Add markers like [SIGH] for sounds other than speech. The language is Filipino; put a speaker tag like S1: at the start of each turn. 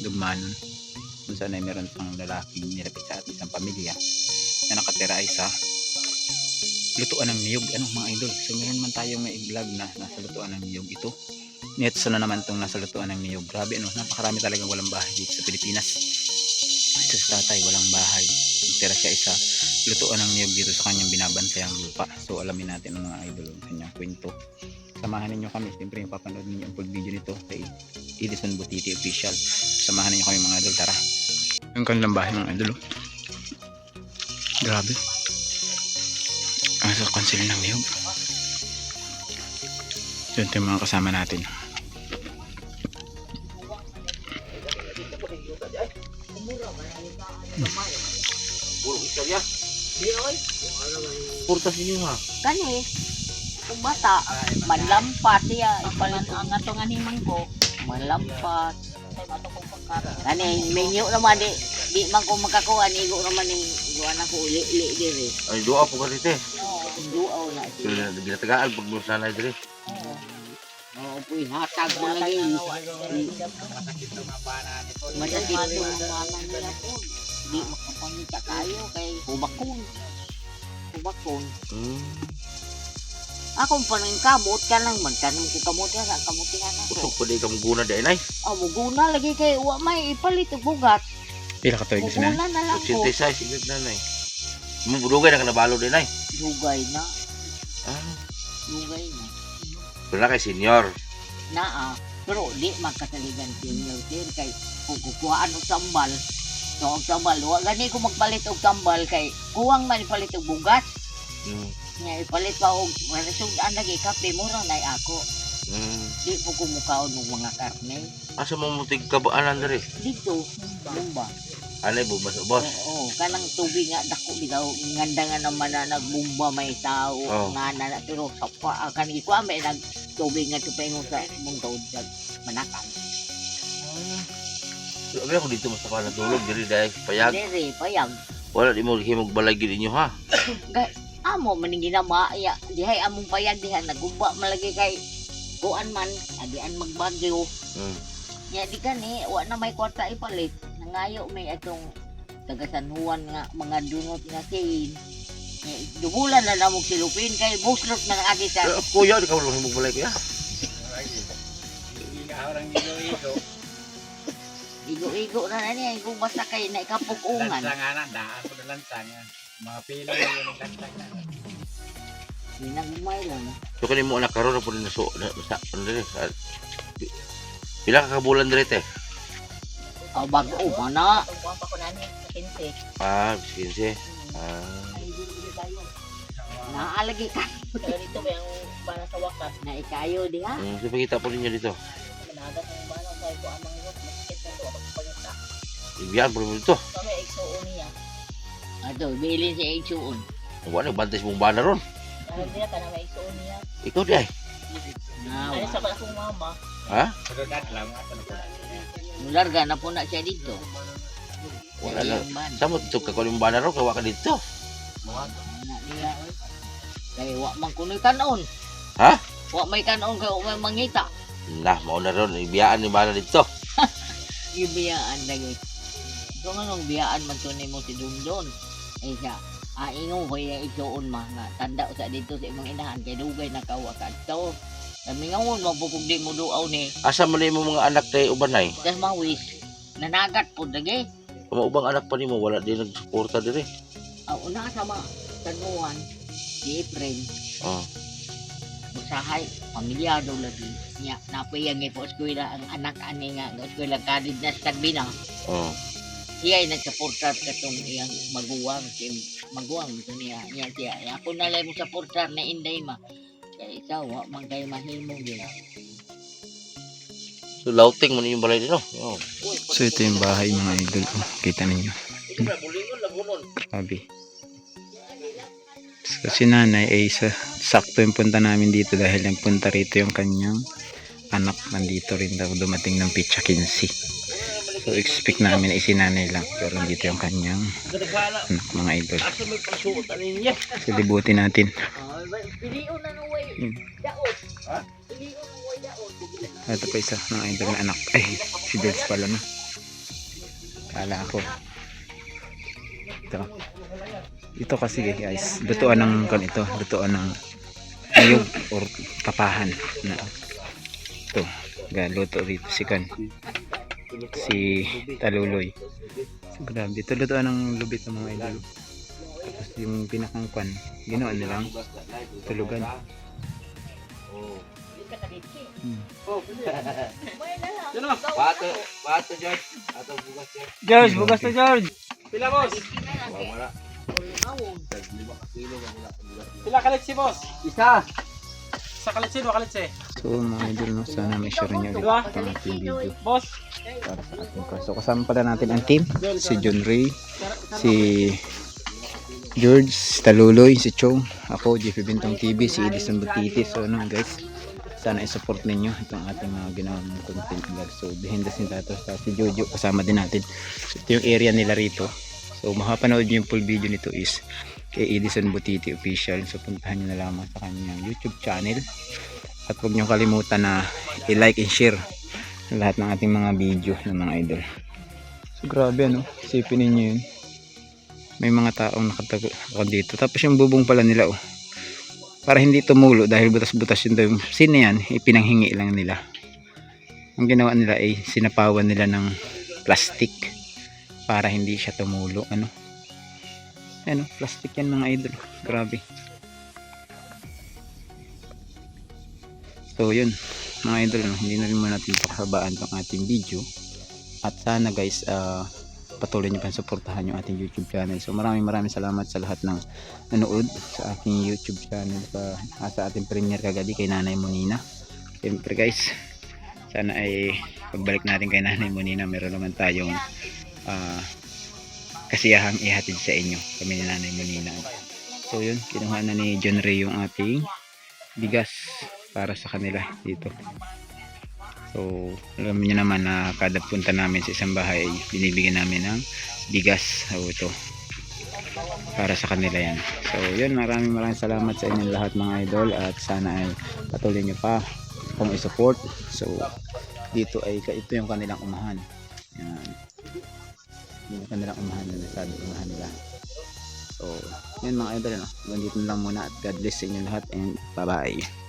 S1: Dumanon. Kung saan ay meron pang lalaking nilapit sa ating isang pamilya na nakatira ay sa lutuan ng niyog. Ano mga idol? So meron man tayong may vlog na nasa lutuan ng niyog ito. Netso na naman itong nasa lutuan ng niyog. Grabe ano, napakarami talagang walang bahay dito sa Pilipinas. Ito sa tatay, walang bahay. Tira siya isa lutuan ng niyog dito sa kanyang binabantayang lupa. So alamin natin ang mga idol ang kanyang kwento. Samahan ninyo kami. Siyempre yung papanood ninyo ang full video nito kay Edison Butiti Official. Samahan ninyo kami mga idol. Tara. Yung kanilang bahay mga idol. oh. Grabe. Ang sa konsil ng niyog. So ito yung mga kasama natin.
S2: Purtas ninyo ha.
S3: Kani, kung bata, malampat siya, ipalit ang ato nga ni Manggo, malampat. Kani, menyo naman di, di man ko makakuha, nigo naman ni Juan ako uli-uli diri.
S2: Ay, doa po ka dito eh.
S3: Oo, duaw na
S2: ginatagaan pag bulsa na dito.
S3: Oo. Puy, hatag mo lagi. Masakit yung mga nila po. Di makapangita tayo kay Kubakon. Kubakon.
S2: Hmm.
S3: Akong panang kamot ka lang, magtanong ko kamot ka, sa kamutihan ako.
S2: Usok po di ka muguna di ay.
S3: Ah, muguna lagi kay wa may ipalit og bugat.
S1: Pila ka tuwig na sila?
S3: Muguna na lang ko.
S2: 86 igit na na eh. Mo budugay na ka nabalo din ay.
S3: Dugay na,
S2: Ah,
S3: dugay na.
S2: wala kay senior.
S3: Naa, pero di magkasaligan senior sir kay kung kukuhaan og sambal. So, og sambal, wa gani ko magpalit og sambal kay kuwang man ipalit og bugat.
S2: Hmm.
S3: Nga ipalit pa og resugdan lagi kape mura na ako.
S2: Hmm.
S3: Di po kumukaon ng mga karne.
S2: Asa mo mutig kabaanan diri?
S3: Dito, bumba.
S2: Alay bubas boss.
S3: Oo, kanang tubig nga dako bitaw nganda nga naman na nagbumba may tao
S2: Oo.
S3: nga na na- pero sa pa ah, kanang ikuha may nag tubig nga tupengo sa mungtod sa manakan.
S2: So, abi ako dito mas na tulog diri dahil payag.
S3: Dere payag.
S2: Wala di mo himog balay gid inyo ha. [COUGHS]
S3: Amo man ang ginama ya dihay among payag diha nagumba malagi kay kuan man adian magbagyo.
S2: Hmm.
S3: Nya di kani wa na may kwarta ipalit. Nangayo may atong taga San Juan nga mga dunot nga. Nya, Dubulan na namog silupin kay buslot na agi sa
S2: Eh, Kuya di ka wala himog balay kuya.
S3: Igo-igo na na niya, igo basta kay na ikapukungan.
S4: Lansangan, daan ko na lansangan. Mga pila na yun ang lansangan.
S3: Hinagmay lang.
S2: So kani mo anak karon po na so na sa ano sa- Pila ka kabulan diri te?
S3: O bago o mana.
S2: Ah, 15. Ah.
S3: Naalagi ka.
S5: Dito ba yung bala sa wakas?
S3: Na ikayo di ha.
S2: Hmm, so pakita po ninyo dito.
S5: Managat ng bala sa ito amang yun. Masikit na ito ako pagpagita.
S2: Ibiyaan po dito.
S5: Kami igsuon niya.
S3: Ato, bilin si Igsuon.
S2: Wala bantes mong bana ron.
S5: Ano niya ka na may igsuon niya?
S2: Ikaw di ay.
S3: Na,
S5: Ano sa bala kong mama?
S2: Ha?
S4: Lang, ato na po.
S3: mularga na na siya dito.
S2: Wala
S3: Sa
S2: na.
S3: ban.
S2: Sa mo tutok ka kuning bana ron kawa ka dito.
S3: Na niya, oy. Kay wa man kunoy kanon.
S2: Ha?
S3: Wa may kanon kay wa may mangita.
S2: Nah, mao na ron ibiyaan ni bana dito. [LAUGHS]
S3: Ibiyaan lagi. So nga nung biyaan to mo si Dundon. Eh siya, aingo ko yung igsuon ma nga tanda sa dito sa imong inahan kay dugay na kawa ka to. Kami nga mo mabukog di mo duaw ni.
S2: Asa man mo mga anak kay ubanay?
S3: Das mawis. Nanagat po lagi.
S2: Mga ubang anak pa nimo wala din nagsuporta diri.
S3: Ang una sa mga tanuan, si Efren,
S2: Oh.
S3: usahay, pamilyado lagi. Nya, napayang po eskwela ang anak ani nga, eskwela kadid na sa Tagbina.
S2: Oh.
S3: Siya ay nagsaportar katong iyang maguwang, si maguwang ito niya. Niya siya, "Ay, ako na lang mo saportar na inday ma. Kaya ikaw, wa man kayo mahimong yun.
S2: So lauting mo yung balay dito. Oh.
S1: So ito yung bahay mga idol. Oh, kita ninyo. Sabi. So si nanay ay sa, sakto yung punta namin dito dahil nagpunta rito yung kanyang anak nandito rin daw dumating ng pitsa 15. So expect namin ay si nanay lang pero nandito yung kanyang anak mga idol. So libutin natin.
S3: Na
S1: Hmm. Ito pa isa mga idol na anak. Ay si Jules pala no. Kala ako. Ito. Ito kasi guys, lutuan ng kan ito, lutuan ng ayog or tapahan na ito. Gan luto rito si kan si Taluloy. So, grabe, ito lutuan ng lubit ng mga idol. Tapos yung pinakang kwan, ginawa nilang tulugan. Hmm.
S2: Pato, pato George. Ato bugas George.
S4: George, bugas to George. Pila boss?
S2: Wala.
S4: Pila kalit si boss?
S2: Isa.
S4: Sa kalitsin, wa kalitsin.
S1: So mga idol, no, sana may share nyo ulit
S4: Diba?
S1: itong ating video
S4: Boss,
S1: para sa ating class. So kasama pala natin ang team, si John Ray, si George, si Taluloy, si Chong, ako, JP Bintong TV, si Edison Butiti. So ano guys, sana i-support ninyo itong ating mga ginawang content vlog. So behind the scene tato sa si Jojo kasama din natin. So, ito yung area nila rito. So makapanood nyo yung full video nito is kay Edison Butiti Official. So puntahan nyo na lamang sa kanyang YouTube channel. At huwag nyo kalimutan na i-like and share lahat ng ating mga video ng mga idol. So grabe ano, isipin ninyo yun. May mga taong nakatago dito. Tapos yung bubong pala nila oh. Para hindi tumulo dahil butas-butas yung sine yan, ipinanghingi lang nila. Ang ginawa nila ay sinapawan nila ng plastic para hindi siya tumulo. Ano? Ano, plastic yan mga idol. Grabe. So yun, mga idol, no, hindi na rin muna natin pakasabaan itong ating video. At sana guys, ah, patuloy nyo pa suportahan yung ating YouTube channel. So maraming maraming salamat sa lahat ng nanood sa aking YouTube channel sa, ah, sa ating premiere kagabi kay Nanay Monina. Siyempre guys, sana ay pagbalik natin kay Nanay Monina, meron naman tayong ah, kasiyahang ihatid sa inyo kami ni Nanay Monina. So yun, kinuha na ni John Ray yung ating bigas para sa kanila dito. So, alam niyo naman na kada punta namin sa isang bahay, binibigyan namin ng bigas. So, ito. Para sa kanila yan. So, yun. Maraming maraming salamat sa inyong lahat mga idol. At sana ay patuloy nyo pa kung i-support. So, dito ay ito yung kanilang umahan. Yan. Yung kanilang umahan na nasabi umahan nila. So, yun mga idol. No? Ganito lang muna at God bless sa inyong lahat and bye-bye.